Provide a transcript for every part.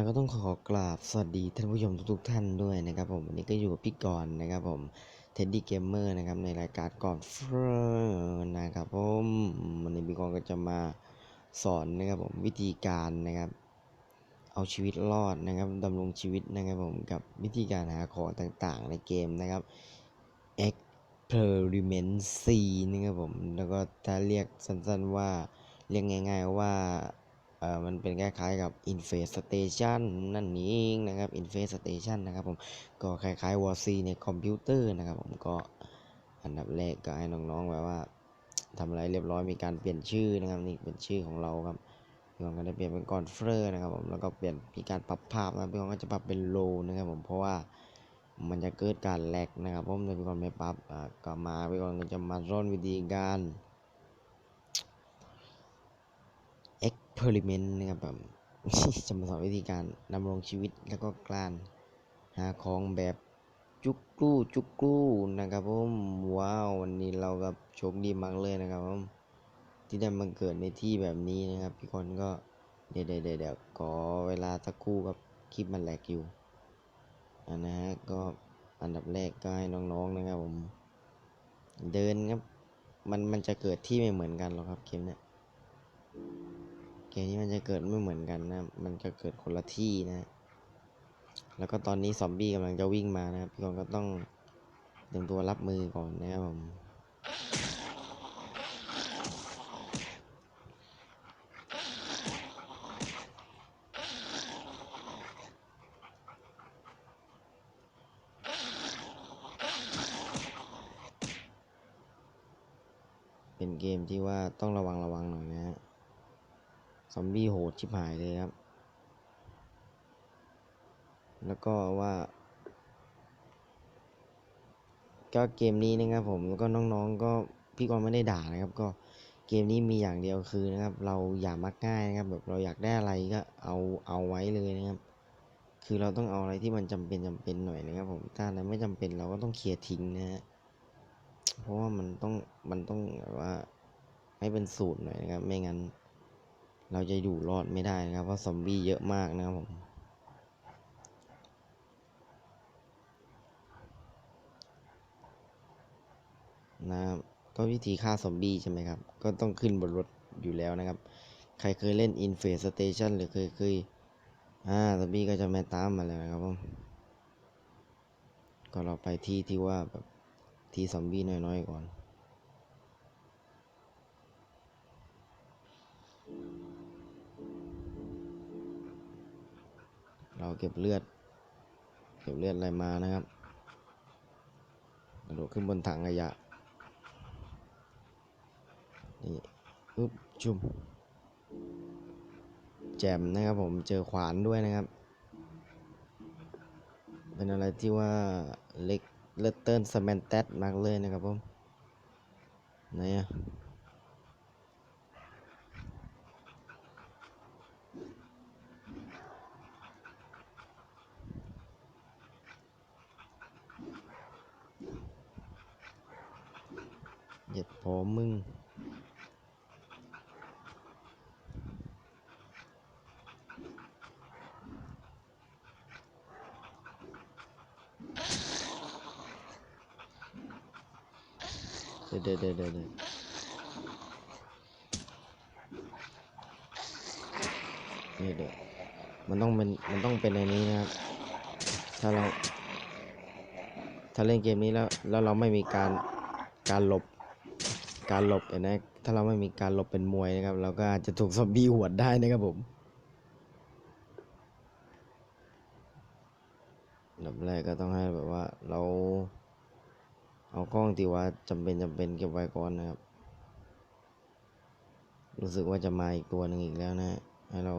แล้วก็ต้องขอกราบสวัสดีท่านผู้ชมทุกๆท่านด้วยนะครับผมวันนี้ก็อยู่กับพี่กรณ์นะครับผมเท็ดดี้เกมเมอร์นะครับในรายการก่อนเฟรนะครับผมวันนี้พี่กรณ์ก็จะมาสอนนะครับผมวิธีการนะครับ เอาชีวิตรอดนะครับดำรงชีวิตนะครับผมกับวิธีการหาของต่างๆ ในเกมนะครับ Experiment C นะครับผมแล้วก็ถ้าเรียกสั้นๆว่าเรียกง่าย ๆว่า เอ่อมันเป็นคล้ายๆกับ Infestation นั่นเองนะครับ Infestation นะครับผมก็คล้ายๆ War C ในคอมพิวเตอร์นะครับผมก็อันดับแรกก็ให้น้องๆแบบว่าทำอะไรเรียบร้อยมีการเปลี่ยนชื่อนะครับนี่เป็นชื่อของเราครับพี่องก็ได้เปลี่ยนเป็นกอนเฟอร์นะครับผมแล้วก็เปลี่ยนมีการปรับภาพนะพี่องก็จะปรับเป็นโลนะครับผมเพราะว่ามันจะเกิดการแลกนะครับผมถ้าพี่องไม่ปรับก็มาพี่กองก็จะมาร่อนวิธีการ experiment นะครับแบบจะมาสอนวิธีการดำรงชีวิตแล้วก็การหาของแบบจุกกู้จุกกู้นะครับผมว้าววันนี้เรากับโชคดีมากเลยนะครับผมที่ได้มาเกิดในที่แบบนี้นะครับพี่คนก็เดี๋ยวเดี๋ยวเดี๋ยวเดี๋ยวขอเวลาสักครู่กับคลิปมันแหลกอยู่อันนะฮะก็อันดับแรกก็ให้น้องๆนะครับผม เดินครับมันมันจะเกิดที่ไม่เหมือนกันหรอกครับเกมเนี้ย เกมนี้มันจะเกิดไม่เหมือนกันนะ มันจะเกิดคนละที่นะ แล้วก็ตอนนี้ซอมบี้กำลังจะวิ่งมานะพี่กองก็ต้องเตรียมตัวรับมือก่อนนะครับผมเป็นเกมที่ว่าต้องระวังระวังหน่อยนะฮะ ซอมบี้โหดชิบหายเลยครับ แล้วก็ว่าก็เกมนี้นะครับผมแล้วก็น้องๆก็พี่กรไม่ได้ด่านะครับ ก็เกมนี้มีอย่างเดียวคือนะครับ เราอย่ามักง่ายนะครับ แบบเราอยากได้อะไรก็เอาเอาไว้เลยนะครับ คือเราต้องเอาอะไรที่มันจำเป็นจำเป็นหน่อยนะครับ ผมถ้าอะไรไม่จำเป็นเราก็ต้องเคลียร์ทิ้งนะฮะเพราะว่ามันต้องมันต้องแบบว่าให้เป็นสูตรหน่อยนะครับ ไม่งั้น เราจะอยู่รอดไม่ได้นะครับ เพราะซอมบี้เยอะมากนะครับผม นะครับก็วิธีฆ่าซอมบี้ใช่ไหมครับ ก็ต้องขึ้นบนรถอยู่แล้วนะครับ ใครเคยเล่น Infestation หรือเคยเคยอ่าซอมบี้ก็จะม่ตามมาแล้วนะครับผม ก็เราไปที่ที่ว่าแบบที่ซอมบี้น้อยๆก่อน เราเก็บเลือด เก็บเลือดอะไรมานะครับกระโดดขึ้นบนถังขยะนี่ปึ๊บจุ่มแจมนะครับผมเจอขวานด้วยนะครับ เป็นอะไรที่ว่าเล็กเลตเติ้ลสแมนเตสมากเลยนะครับผมไหนอะเหยียดพอ มึง เดี๋ยวเดี๋ยวเดี๋ยวเดี๋ยวเดนี่เดี๋ยวมันต้องเป็น มันต้องเป็นในนี้นะครับ ถ้าเรา ถ้าเล่นเกมนี้แล้ว แล้วเราไม่มีการ การหลบ การหลบนไหมถ้าเราไม่มีการหลบเป็นมวยนะครับ เราก็อาจจะถูกซอมบี้หวดได้นะครับผมดับแรกก็ต้องให้แบบว่าเราเอากล้องที่ว่าจำเป็นจำเป็นเก็บไว้ก่อนนะครับ รู้สึกว่าจะมาอีกตัวหนึ่งอีกแล้วนะฮะให้เรา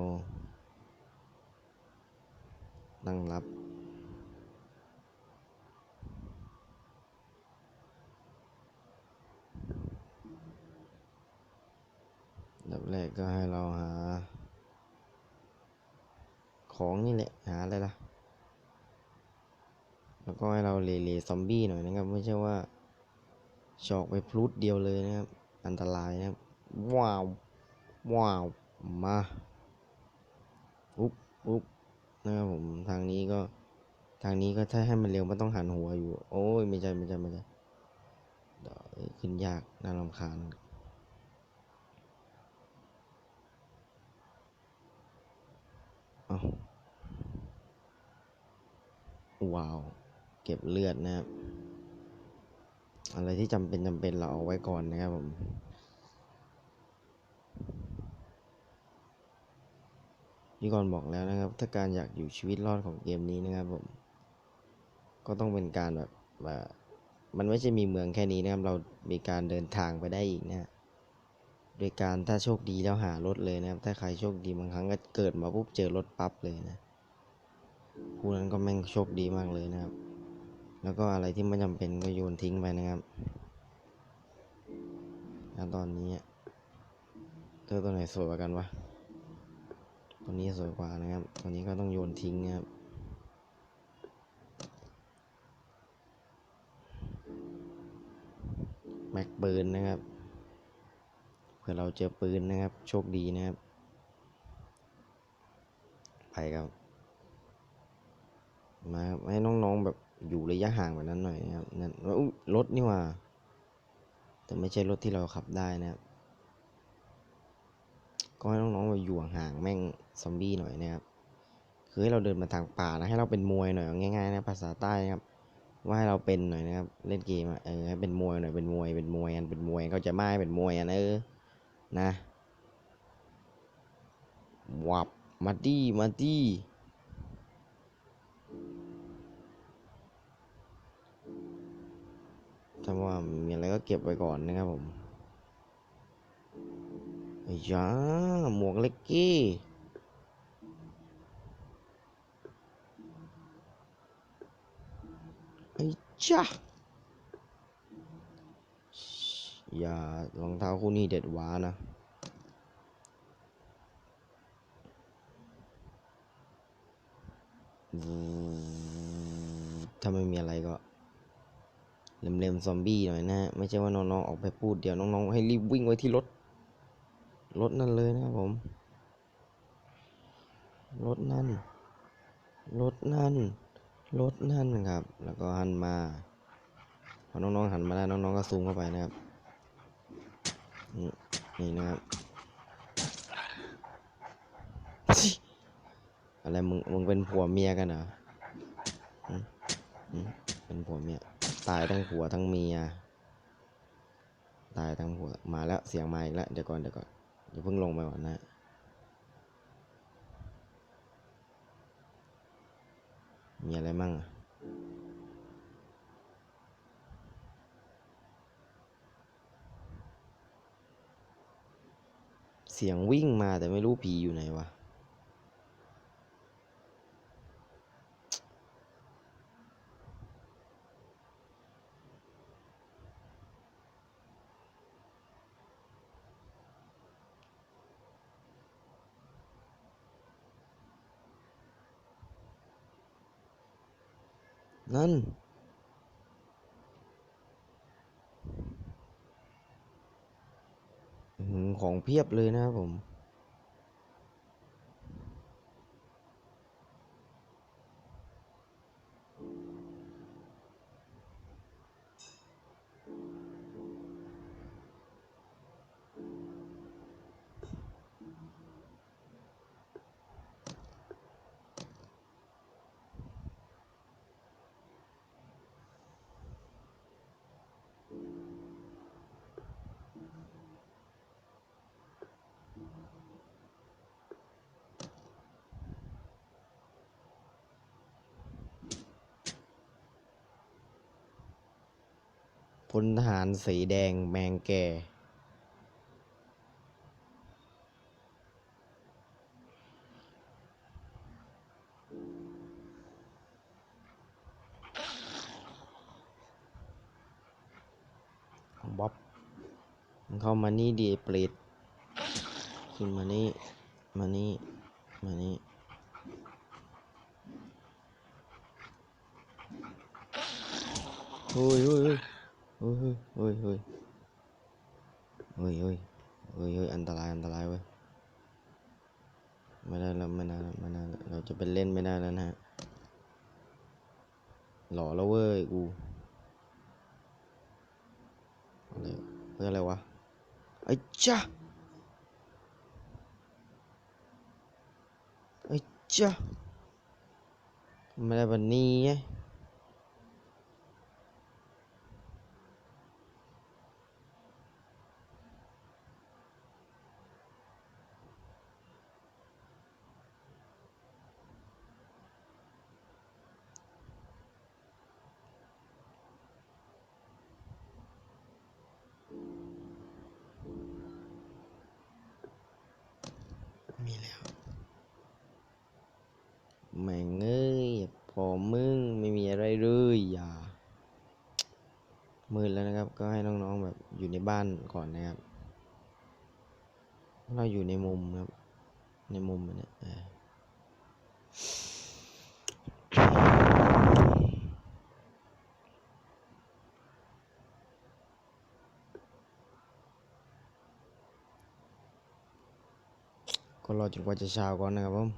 ตั้งรับ อันดับแร ก็ให้เราหา ของนี่แหละ หาอะไรล่ะ แล้วก็ให้เราเลเลซอมบี้หน่อยนะครับ ไม่ใช่ว่าชอกไปพลุดเดียวเลยนะครับ อันตรายนะครับ ว้าว ว้าว มาปุ๊บปุ๊บนะครับผม ทางนี้ก็ ทางนี้ก็ถ้าให้มันเร็วมันต้องหันหัวอยู่ โอ้ย ไม่ใช่ ไม่ใช่ ไม่ใช่เดี๋ยวขึ้นยาก น่ารำคาญเอา ว้าว เก็บเลือดนะครับ อะไรที่จำเป็นจำเป็นเราเอาไว้ก่อนนะครับผมพี่กรบอกแล้วนะครับ ถ้าการอยากอยู่ชีวิตรอดของเกมนี้นะครับผม ก็ต้องเป็นการแบบว่ามันไม่ใช่มีเมืองแค่นี้นะครับ เรามีการเดินทางไปได้อีกนะฮะโดยการถ้าโชคดีแล้วหารถเลยนะครับ ถ้าใครโชคดีบางครั้งก็เกิดมาปุ๊บเจอรถปั๊บเลยนะ ผู้นั้นก็แม่งโชคดีมากเลยนะครับ แล้วก็อะไรที่ไม่จำเป็นก็โยนทิ้งไปนะครับแล้วตอนนี้เธอตัวไหนสวยกว่ากันวะตัวนี้สวยกว่านะครับตัวนี้ก็ต้องโยนทิ้งนะครับแม็กปืนนะครับ เผื่อเราเจอปืนนะครับ โชคดีนะครับ ไปครับ มาให้น้องๆแบบอยู่ระยะห่างแบบนั้นหน่อยนะครับนั่นรถนี่ว่า แต่ไม่ใช่รถที่เราขับได้นะครับ ก็ให้น้องๆแบบอยู่ห่างๆแม่งซอมบี้หน่อยนะครับคือให้เราเดินมาทางป่านะให้เราเป็นมวยหน่อยง่ายๆนะภาษาใต้นะครับ ว่าให้เราเป็นหน่อยนะครับ เล่นเกมอะเออให้เป็นมวยหน่อยเป็นมวยเป็นมวยอันเป็นมวยเขาจะไม่เป็นมวยอันเออนะวับมาดี้มาดี้ ถ้าว่ามีอะไรก็เก็บไว้ก่อนนะครับผมไอ้ยาหมวกเล็กกี้ไอ้จ้าอย่ารองเท้าคู่นี้เด็ดหวานะถ้าไม่มีอะไรก็ เล็มๆซอมบี้หน่อยนะไม่ใช่ว่าน้องๆออกไปพูดเดี๋ยวน้องๆให้รีบวิ่งไว้ที่รถรถนั่นเลยนะครับผมรถนั่นรถนั่นรถนั่นครับ แล้วก็หันมาพอน้องๆหันมาได้น้องๆก็ซูมเข้าไปนะครับนี่นี่นะครับอะไรมึงมึงเป็นผัวเมียกันเหรออืมอืมเป็นผัวเมีย ตายทั้งผัวทั้งเมีย ตายทั้งผัว มาแล้วเสียงมาอีกแล้วเดี๋ยวก่อนเดี๋ยวก่อนอย่าเพิ่งลงไปก่อนนะมีอะไรมั่งเสียงวิ่งมาแต่ไม่รู้ผีอยู่ไหนวะ นั่น ของเพียบเลยนะครับผม พลทหารสีแดงแมงแก่บ๊อบเข้ามานี่ดีเปรตขึ้นมานี่ มานี่ มานี่เฮ้ยเฮ้ย เฮ้ยเฮ้ยเฮ้ยเฮ้ยเฮ้ยเฮ้ยอันตรายอันตรายเว้ยไม่ได้แล้วไม่ได้แล้วไม่ได้เราจะไปเล่นไม่ได้แล้วนะฮะหล่อแล้วเว้ยกูอะไรเพื่ออะไรวะไอ้จ้าไอ้จ้าไม่ได้แบบนี้ไง ยอย่ามืดแล้วนะครับ ก็ให้น้องๆแบบอยู่ในบ้านก่อนนะครับ เราอยู่ในมุมครับ ในมุมมันเนี่ยก็รอจนกว่าจะเช้าก่อนนะครับผม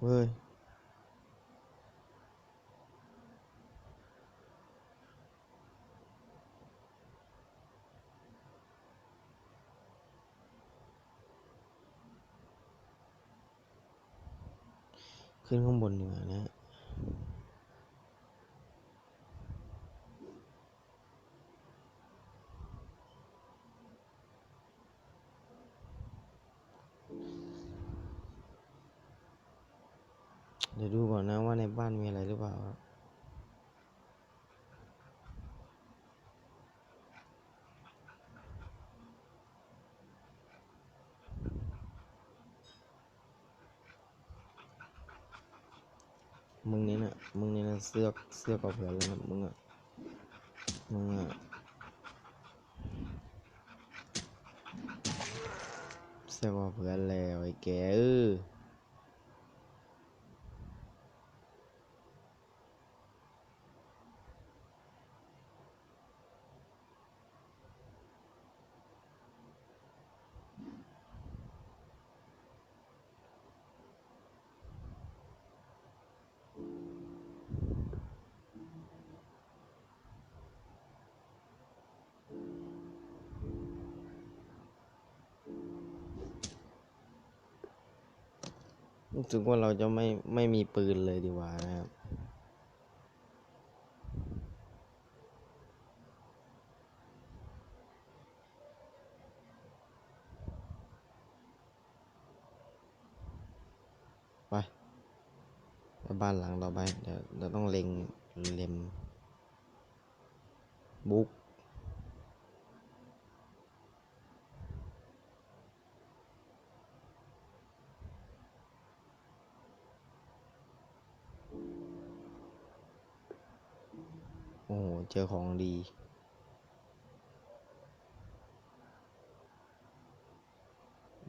เว้ยขึ้นข้างบนดีกว่านะฮะเดี๋ยวดูก่อนนะว่าในบ้านมีอะไรหรือเปล่าครับ มึงนี่นะมึงนี่นะเสื้อเสื้อกเอาเผื่อเลยนะมึงอะมึงอะเสื้อกเอาเผื่อแล้วไอ้แกเออ รู้สึกว่าเราจะไม่ไม่มีปืนเลยดีกว่านะครับ ไปไปบ้านหลังต่อไปเดี๋ยวเราต้องเล็งเล็มบุ๊ก เจอของดี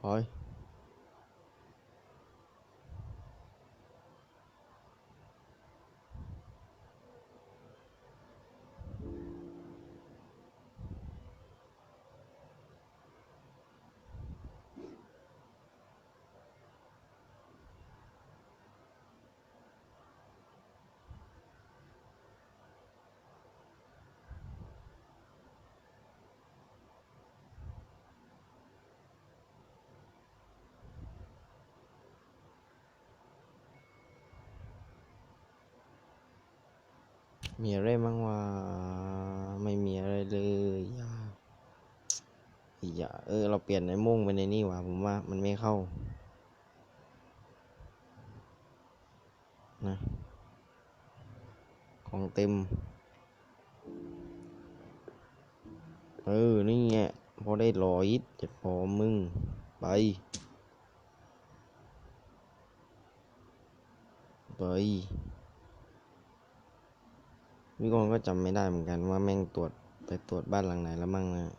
โอ้ย มีอะไรบ้างวะไม่มีอะไรเลยอย่าอย่าเออ เราเปลี่ยนในโม่งไปในนี่วะผมว่ามันไม่เข้า นะ ของเต็ม เออ นี่ไงพอได้ร้อยจะพอมึง ไปไป วิกรก็จำไม่ได้เหมือนกันว่าแม่งตรวจไปตรวจบ้านหลังไหนแล้วมั่งนะ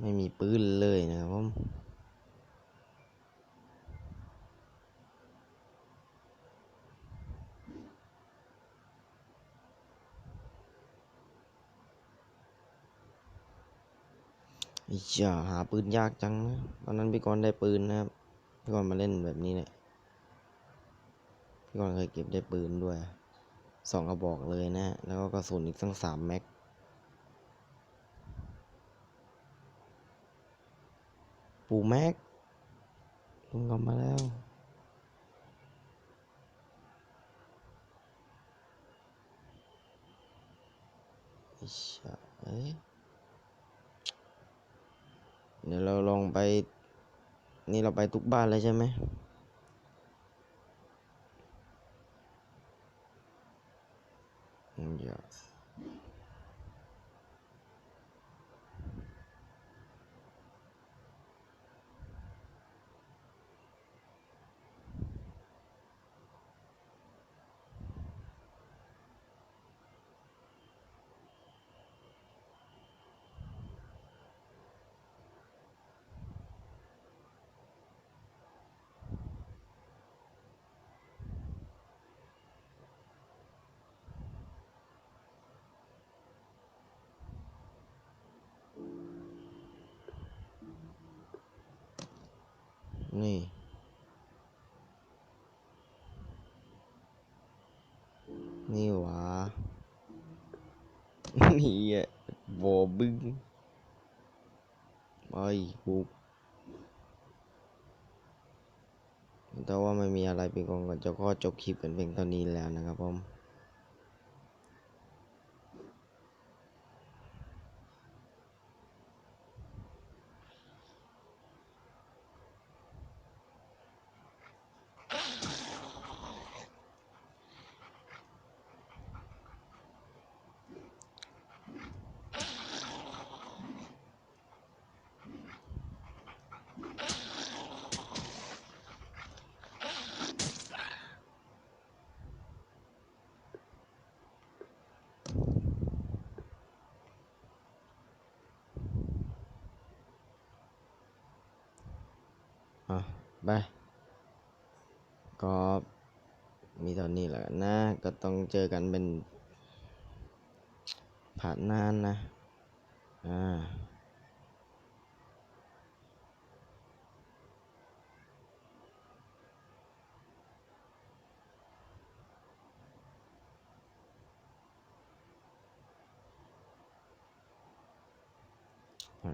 ไม่มีปืนเลยนะครับผม อ้เจ้าหาปืนยากจังนะตอนนั้นพี่กรณ์ได้ปืนนะครับ พี่กรณ์มาเล่นแบบนี้เนี่ย พี่กรณ์เคยเก็บได้ปืนด้วย สองกระบอกเลยนะ แล้วก็กระสุนอีกตั้งสามแม็ก ปูแม็กลุงกลมาแล้วไอ้เชี่ยเอ้ เดี๋ยวเราลองไป นี่เราไปทุกบ้านเลยใช่ไหมอืมเดี๋ยว นี่ นี่หวะนี่อะบอบึ้งไปบุกแต่ว่าไม่มีอะไรเป็นกองก็จะก็จบคลิปกันเพียงเท่านี้แล้วนะครับผม อะ ไปก็มีตอนนี้แหละนะ ก็ต้องเจอกันเป็นผ่านนานนะ อ่า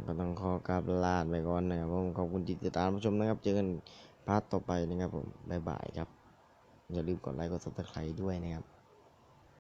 ก็ต้องขอกราบลาไปก่อนนะครับผมขอบคุณที่ติดตามผู้ชมนะครับ เจอกันพาร์ทต่อไปนะครับผมบ๊ายบายครับ อย่าลืมกดไลค์กด subscribe ด้วยนะครับ